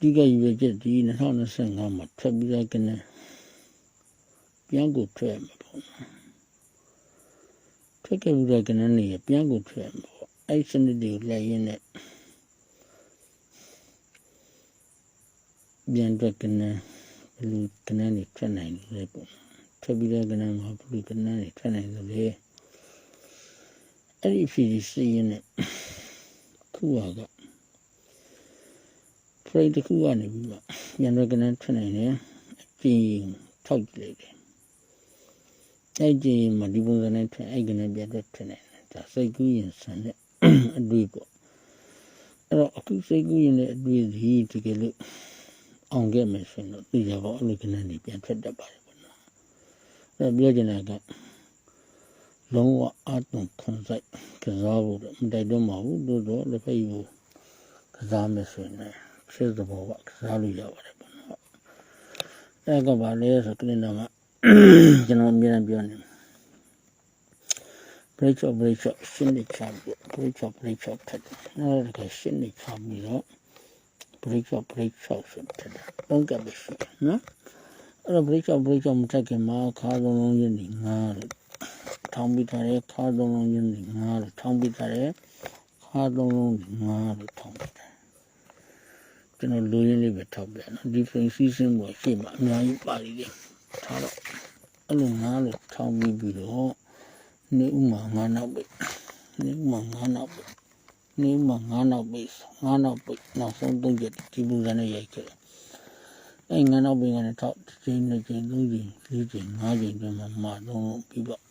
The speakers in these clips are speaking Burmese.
ဒီကရွေချက်ဒီ2025မှာထွက်ပြီးတော့ကနေပြန်ကိုထွက်ရမှာပေါ့နော်ထွက်ခဲ့ပြီးတော့ကနေနေပြန်ကိုထွက်ရမှာပေါ့အဲ့စနစ်တွေကိုလက်ရင်းနဲ့ပြန်တော့ကနေဘယ်လူကနေနေထွက်နိုင်လဲပေါ့ထွက်ပြီးတော့ကနေမှာဘယ်လူကနေနေထွက်နိုင်လို့လေအဲ့ဒီဖြည်းစီရင်းနဲ့ခုဟာက frame တစ်ခုကနေပြီးမှညံရကနေထွက်နိုင်တယ်အကျင်းထောက်ကြည့်လိုက်တယ်အဲ့ကျင်းမှာဒီပုံစံနဲ့ထွက်အဲ့ကနေပြတ်တဲ့ထွက်နိုင်တယ်ဒါစိတ်ကူးရင်ဆန်တဲ့အတွေ့ပေါ့အဲ့တော့အခုစိတ်ကူးရင်လည်းအတွေ့ဒီတကယ်လို့အောင်ခဲ့မယ်ဆိုရင်တော့သိကြပါအဲ့လိုကနေနေပြန်ထွက်တတ်ပါတယ်ပေါ့နော်အဲ့ပြောချင်တာကလုံးဝအတုံခွန်ဆိုင်ကစားဖို့တော့မတိုက်တော့မဟုတ်ဘူးတို့တော့လက်ဖက်ယူကစားမယ်ဆိုရင်လည်း ဖြစ်သဘောကစားလို့ရပါတယ်ပေါ့နော်အဲ့ကပါလေဆိုကလင်းတော့ကကျွန်တော်အမြဲတမ်းပြောနေ break up break up ရှင်းနေချပြီး break up break up ထက်တယ်အဲ့ဒါကရှင်းနေချပြီးတော့ break up break up ဆိုထက်တယ်တော့ကပဲရှိတယ်နော်အဲ့တော့ break up break up မထက်ခင်မှာခါလုံးလုံးရင်းနေငါလို့ထောင်းပြီးထားတဲ့ခါလုံးလုံးရင်းနေငါလို့ထောင်းပြီးထားတဲ့ခါလုံးလုံးငါလို့ထောင်းပြီးထား ကျွန်တော်လူရင်းလေးပဲထောက်ပြနော် different season ကိုရှေ့မှာအများကြီးပါလိမ့်တယ်ထားတော့အဲ့လိုငါလို့ထောင်းပြီးပြီးတော့နေဥမာငါနောက်ပဲနေဥမာငါနောက်ပဲနေဥမာငါနောက်ပဲငါနောက်ပဲနောက်ဆုံးသုံးချက်ဒီပုံစံနဲ့ရိုက်ခဲ့တယ်အဲ့ငါနောက်ပဲကနေထောက်တစ်ချိန်နှစ်ချိန်သုံးချိန်လေးချိန်ငါးချိန်တည်းမှာမှာတော့ပြီးတော့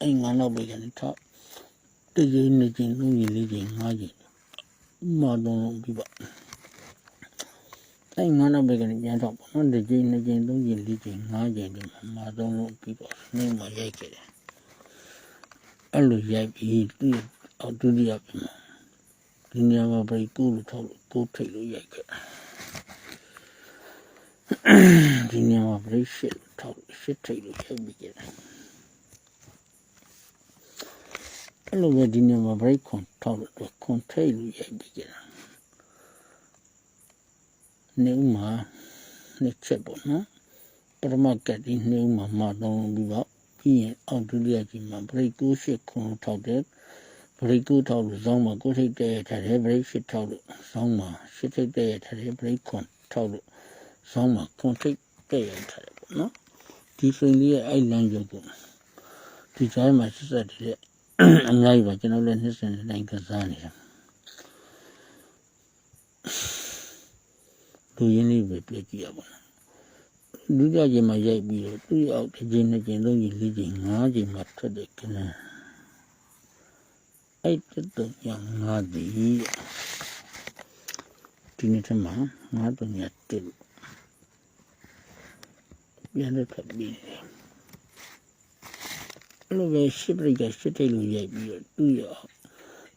အဲ့ငါနောက်ပဲကနေထောက်တစ်ချိန်နှစ်ချိန်သုံးချိန်လေးချိန်ငါးချိန်မှာတော့ပြီးတော့ အဲ့ငါနောက်ပဲကနေပြန်ထောက်ပေါ့နော်တစ်ချိန်နှစ်ချိန်သုံးချိန်လေးချိန်ငါးချိန်တည်းမှာမှာတော့ပြီးတော့နေမှာရိုက်ခဲ့တယ်အဲ့လိုရိုက်ပြီးသူ့အောက်ဒုတိယပြန်မှာဒီနေရာမှာပြိကိုလို့ထောက်လို့ကိုထိတ်လို့ရိုက်ခဲ့ဒီနေရာမှာပြိရှစ်လို့ထောက်လို့ရှစ်ထိတ်လို့ရိုက်ပြီးကြတယ်အဲ့လိုပဲဒီနေရာမှာပြိခွန်ထောက်လို့ခွန်ထိတ်လို့ရိုက်ပြီးကြတယ် နေဦးမှာနှစ်ချက်ပေါ့နော်ပရမကတ်ဒီနေဦးမှာမတော့ပြီးတော့ပြီးရင်အောက်ဒုတိယကြီးမှာဘရိတ်ကိုရှစ်ခွန်ထောက်တယ်ဘရိတ်ကိုထောက်လို့ဇောင်းမှာကိုထိတ်တဲ့ထားတယ်ဘရိတ်ရှစ်ထောက်လို့ဇောင်းမှာရှစ်ထိတ်တဲ့ထားတယ်ဘရိတ်ခွန်ထောက်လို့ဇောင်းမှာခွန်ထိတ်တဲ့ထားတယ်ပေါ့နော်ဒီဖိန်လေးရဲ့အဲ့လမ်းရုပ်ကိုဒီတိုင်းမှာစစ်ဆက်တဲ့အများကြီးပါကျွန်တော်လည်းနှစ်စင်တိုင်းကစားနေတ လူရင်းလေးပဲပြည့်ကြည့်ရပါလားဒုတိယချိန်မှာရိုက်ပြီးတော့သူ့အောက်တစ်ချိန်နှစ်ချိန်သုံးချိန်လေးချိန်ငါးချိန်မှာထွက်တဲ့ကနန်းအဲ့တက်တော့ညငါးဒီဒီနေ့ထမှာငါးတော့ညတက်လို့ပြန်တော့ထွက်ပြီးတယ်အဲ့လိုပဲရှစ်ပရိကရှစ်တိတ်လို့ရိုက်ပြီးတော့သူ့ရဲ့အောက်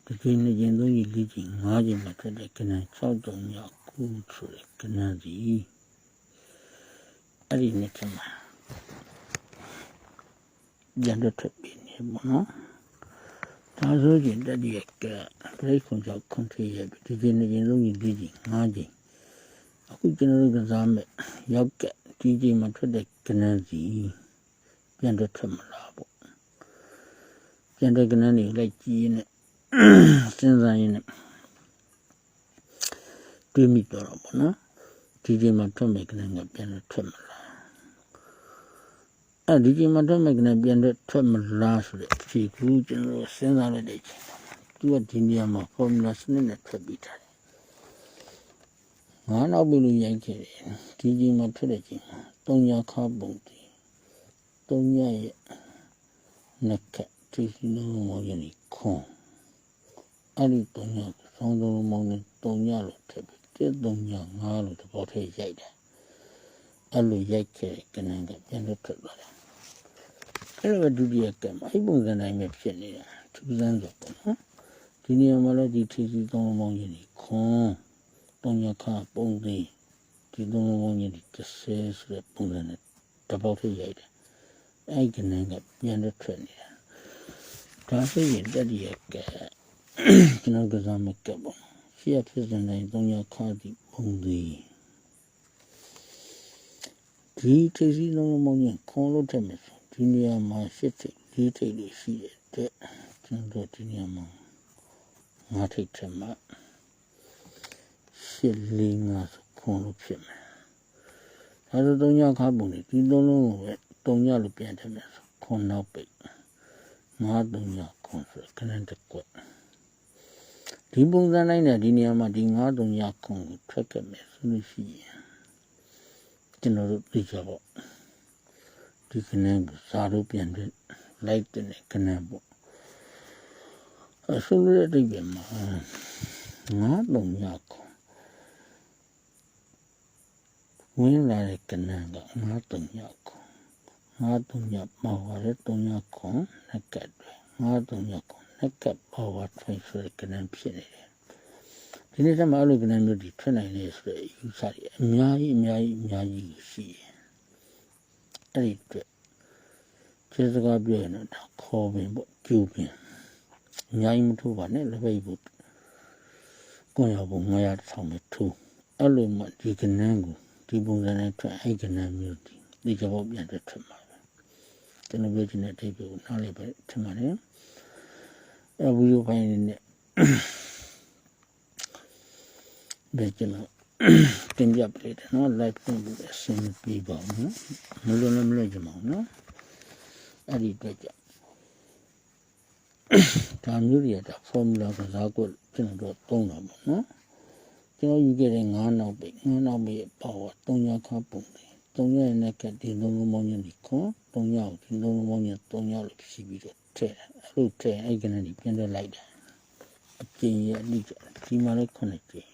တစ်ချိန်နှစ်ချိန်သုံးချိန်လေးချိန်ငါးချိန်မှာထွက်တဲ့ကနန်း၆တုံည ကူဆိုတဲ့ကနန်းစီအဲ့ဒီနေ့ကမှရန်တော့ထွက်ပြီးနေပေါ့နော်ဒါဆိုရင်တတိယကပြိခွန်ကြောင့်ခွန်ထေရဒီချိန်နေချိန်လုံးကြီးဒီချိန်ငါးချိန်အခုကျွန်တော်တို့ကစားမဲ့ရောက်ကဒီချိန်မှာထွက်တဲ့ကနန်းစီပြန်တော့ထွက်မလားပေါ့ပြန်တဲ့ကနန်းတွေလိုက်ကြည့်နေစဉ်းစားရင်းနဲ့ တွေးမိတော့တော့ပေါ့နော်ဒီချိန်မှာထွက်မဲ့ကနန်းကပြန်တော့ထွက်မလားအဲ့ဒီချိန်မှာထွက်မဲ့ကနေပြန်တော့ထွက်မလားဆိုတဲ့ဖြေကူကျွန်တော်စဉ်းစားလိုက်တဲ့ချိန်မှာသူကဒီနေရာမှာ formula စနစ်နဲ့ထွက်ပြီးထားတယ်ငါနောက်ပြီလို့ရိုက်ခဲ့တယ်ဒီချိန်မှာထွက်တဲ့ချိန်မှာတုံညာခါပုံတည်တုံညာရဲ့နှက်ကဒီလုံးမောင်ရင်ခွန်အဲ့ဒီတုံညာဆောင်းလုံးမောင်ရင်တုံညာလို့ထည့် ပြီးတဲ့တုံညာငါလို့သဘောထည့်ရိုက်တယ်အဲ့လိုရိုက်ခဲ့တဲ့ကနန်းကပြန်တော့ထွက်သွားတယ်အဲ့လိုပဲဒုတိယကံမှာအဲ့ပုံစံတိုင်းပဲဖြစ်နေတာသူစမ်းဆိုပေါ့နော်ဒီနေရာမှာလည်းဒီထီစီသုံးမောင်းရင်ခွန်တုံရခပုံသေးဒီသုံးမောင်းရင်တစ်ဆဲဆိုတဲ့ပုံစံနဲ့တပေါက်ထိရိုက်တယ်အဲ့ကနန်းကပြန်တော့ထွက်နေတာဒါဆိုရင်တတိယကံကျွန်တော်ကစားမကပ် ပေါ့ရှေ့ဖြစ်စံတိုင်းသုံးရခသည်ပပုံသည်ဒီထိပ်စီးလုံးလုံးမောင်းရင်ခွန်လို့ထက်မယ်ဆိုဒီနေရာမှာရှစ်ထိပ်ဒီထိပ်လေးရှိတဲ့အတွက်ကျွန်တော်ဒီနေရာမှာငါးထိပ်ထက်မှာရှစ်လေးငါးဆိုခွန်လို့ဖြစ်မယ်ဒါဆိုသုံးညခါပုံနေဒီလုံးလုံးကိုပဲသုံးညလို့ပြန်ထက်မယ်ဆိုခွန်နောက်ပိတ်ငါးသုံးညခွန်ဆိုခဏတစ်ကွက် ဒီပုံစံတိုင်းနဲ့ဒီနေရာမှာဒီငါးသုံးညခွန်ကိုထွက်ခဲ့မယ်ဆိုလို့ရှိရင်ကျွန်တော်တို့သိကြပေါ့ဒီကနေ့စာလို့ပြန်တဲ့လိုက်တဲ့ကနေ့ပေါ့အဆူရဲ့အတိတ်ပဲမှာငါးသုံးညခွန်ဝင်လာတဲ့ကနေ့ကငါးသုံးညခွန်ငါးသုံးညပေါ့ရတဲ့သုံးညခွန်နက်ကတ်တွေငါးသုံးညခွ န်နက်ကတ်ပေါ့ဝတ်ထိုင်ဆိုတဲ့ကနေ့ဖြစ်နေတယ်ဒီနေ့တည်းမှာအဲ့လိုကနေ့မျိုးဒီထွက်နိုင်လေဆိုတဲ့ယူဆတွေအများကြီးအများကြီးအများကြီးရှိတယ်အဲ့ဒီအတွက်ကျေစကားပြောရင်တော့ဒါခေါ်ပင်ပေါ့ကျူပင်အများကြီးမထိုးပါနဲ့လက်ပိတ်ဖို့ကိုယ်ရောက်ဖို့ငါရထောင်မဲ့ထိုးအဲ့လိုမှဒီကနန်းကိုဒီပုံစံနဲ့ထွက်အဲ့ကနန်းမျိုးဒီဒီကြောက်ပြန်တဲ့ထွက်မှာပဲကျွန်တော်ပြောချင်တဲ့အထိပ္ပယ်ကိုနားလည်ပဲထင်ပါတယ် အဲ့ဗီဒီယိုဖိုင်နဲ့ဘယ်ကျွန်တော်တင်ပြပြတယ်နော် live ပုံပြီးအဆင်ပြေပါဘူးမလို့လည်းမလို့ကြမအောင်နော်အဲ့ဒီအတွက်ကြောင့်ဒါမျိုးတွေဒါ formula ကစားကိုကျွန်တော်တို့သုံးတာပေါ့နော်ကျွန်တော်ယူခဲ့တဲ့9နောက်ပိ9နောက်ပိပေါ့3ရက်ခါပုံတယ်3ရက်နဲ့ကဒီလုံးလုံးမောင်းညနေခွန်3ရက်ဒီလုံးလုံးမောင်းည3ရက်လို့ဖြစ်ပြီးတော့ ထည့်အဲ့လိုထည့်အဲ့ကနေပြန်တက်လိုက်တာအကျဉ်းရဲ့အနည်းဒီမှာလည်းခုနှစ်ကျင်း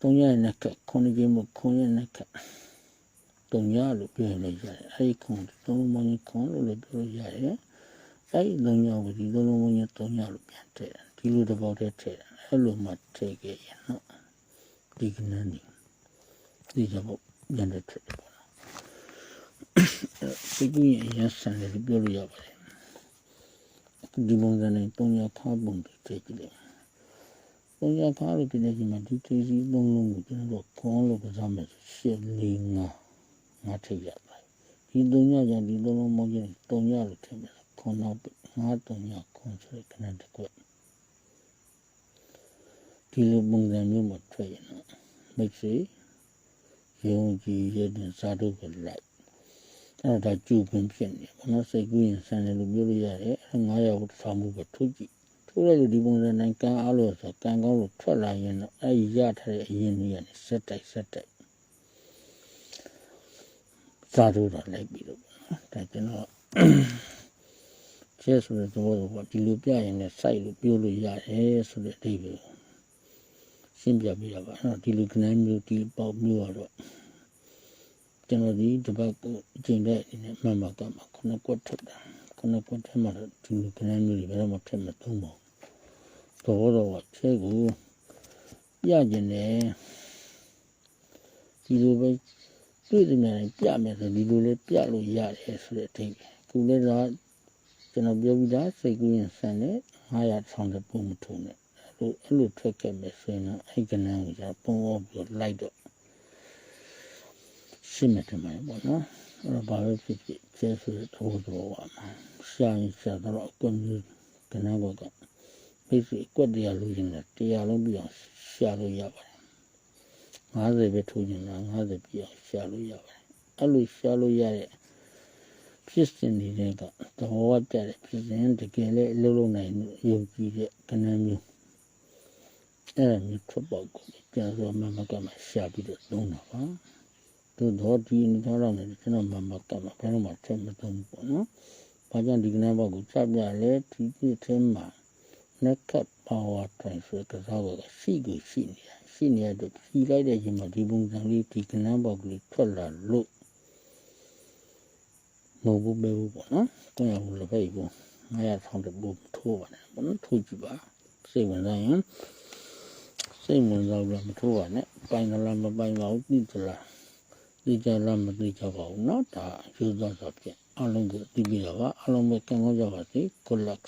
3ရက်နဲ့က9ကျင်းမို့9ရက်နဲ့က3ရက်လို့ပြောလိုက်ရတယ်အဲ့ဒီခွန်3လုံးမောင်းညခွန်လို့လည်းပြောရတယ်အဲ့ဒီလုံးရောက်ဒီလုံးလုံးမောင်းည3ရက်လို့ပြန်ထည့်တယ်ဒီလိုတစ်ပေါက်တည်းထည့်တယ်အဲ့လိုမှထည့်ခဲ့ရနော်ဒီကနေ့နေဒီကြောင့်ပြန်တဲ့ထည့်တယ်ပေါ့နော်စိတ်ကြီးအရင်ဆန်တယ်လို့ပြောလို့ရပါတယ် ဒီပုံစံနဲ့ပုံရခါပုံတွေထည့်ကြည့်တယ်ပုံရခါလို့ဒီနေ့ဒီမှာဒီသေးစီလုံးလုံးကိုကျွန်တော်တို့ခွန်လို့ကစားမယ်ရှစ်လေးငါငါထည့်ရပါတယ်ဒီသုံးရကြောင့်ဒီလုံးလုံးမောင်းချင်းသုံးရလို့ထည့်မယ်ခွန်တော့ငါသုံးရခွန်ဆိုတဲ့ခဏတစ်ခွက်ဒီလိုပုံစံမျိုးမှာထွက်ရင်တော့မိတ်ဆွေယုံကြည်ရတဲ့ဇာတုကိုလိုက် အဲ့ဒါကျူပင်ဖြစ်နေဘာလို့စိတ်ကူးရင်ဆန်တယ်လို့ပြောလို့ရတယ်အဲ့ငါးယောက်ထောင်မှုပဲထုတ်ကြည့်ထိုးလိုက်လို့ဒီပုံစံတိုင်းကံအားလို့ဆိုကံကောင်းလို့ထွက်လာရင်တော့အဲ့ရထားတဲ့အရင်ကြီးကနေစက်တိုက်စက်တိုက်ဇာတုတော့လိုက်ပြီးတော့ဒါကျွန်တော်ကျဲဆိုတဲ့သဘောကဒီလိုပြရင်လည်းစိုက်လို့ပြောလို့ရတယ်ဆိုတဲ့အဓိပ္ပာယ်ရှင်းပြပြရပါတော့ဒီလိုခဏမျိုးဒီပေါက်မျိုးကတော့ ကျွန်တော်ဒီတပတ်ကိုအချိန်တဲ့အနေနဲ့မှန်ပါကမှာခုနကွက်ထွက်တာခုနကွက်ထဲမှာတော့ဒီလိုခဏမျိုးတွေဘယ်တော့မှထက်မသုံးပါဘူးတော့တော့ချဲကိုပြကျင်တယ်ဒီလိုပဲတွေ့တယ်များပြမယ်ဆိုဒီလိုလေးပြလို့ရတယ်ဆိုတဲ့အထိခုလည်းတော့ကျွန်တော်ပြောပြီးသားစိတ်ကူးရင်ဆန်တယ်900ဆောင်းတဲ့ပုံမထုံနဲ့အဲ့လိုအဲ့လိုထွက်ခဲ့မယ်ဆိုရင်တော့အဲ့ကနန်းကိုじゃပုံအောပြီးလိုက်တော့ ရှင်းမယ်ထင်ပါတယ်ပေါ့နော်အဲ့တော့ဘာပဲဖြစ်ဖြစ်ကျဲဆိုတဲ့သဘောတော်ပါမှာရှာရင်ရှာတော့အကွက်မျိုးကနန်းဘောကမိတ်ဆွေအကွက်တရားလို့ရင်လည်းတရားလုံးပြီးအောင်ရှာလို့ရပါတယ်50ပဲထိုးရင်လား50ပြီးအောင်ရှာလို့ရပါတယ်အဲ့လိုရှာလို့ရတဲ့ဖြစ်စဉ်တွေကသဘောကျတဲ့ဖြစ်စဉ်တကယ်လည်းအလုံးလုံးနိုင်ယုံကြည်တဲ့ကဏ္ဍမျိုးအဲ့ဒါမျိုးထွက်ပေါက်ကိုပြန်ဆိုမမကမှရှာပြီးတော့သုံးတာပါ သို့တော့ဒီအနေထားတော့လည်းကျွန်တော်မမကမှဘယ်တော့မှချက်မသုံးဘူးပေါ့နော်ဘာကြောင့်ဒီကဏ္ဍပေါက်ကိုစပြလဲဒီဒီထဲမှာနက်ကပ်ပါဝါတိုင်းဆိုတဲ့ကစားကရှိကိုရှိနေတာရှိနေတဲ့အတွက်ဖြီလိုက်တဲ့ချိန်မှာဒီပုံစံလေးဒီကဏ္ဍပေါက်ကလေးထွက်လာလို့မဟုတ်ဘူးပဲဘူးပေါ့နော်။ကိုယ်ရဘူးလည်းပဲဘူး။ငါရထောင်းတဲ့ဘူးထိုးပါနဲ့။ဘာလို့ထိုးကြည့်ပါ။စိတ်ဝင်စားရင်စိတ်ဝင်စားလို့မထိုးပါနဲ့။ပိုင်လားမပိုင်ပါဘူးသိသလား။ သိကြလားမသိကြပါဘူးနော်။ဒါယူသားဆိုဖြင့်အလုံးကိုသိပြီးတော့ပါအလုံးပဲကံကောင်းကြပါစေ။ Good luck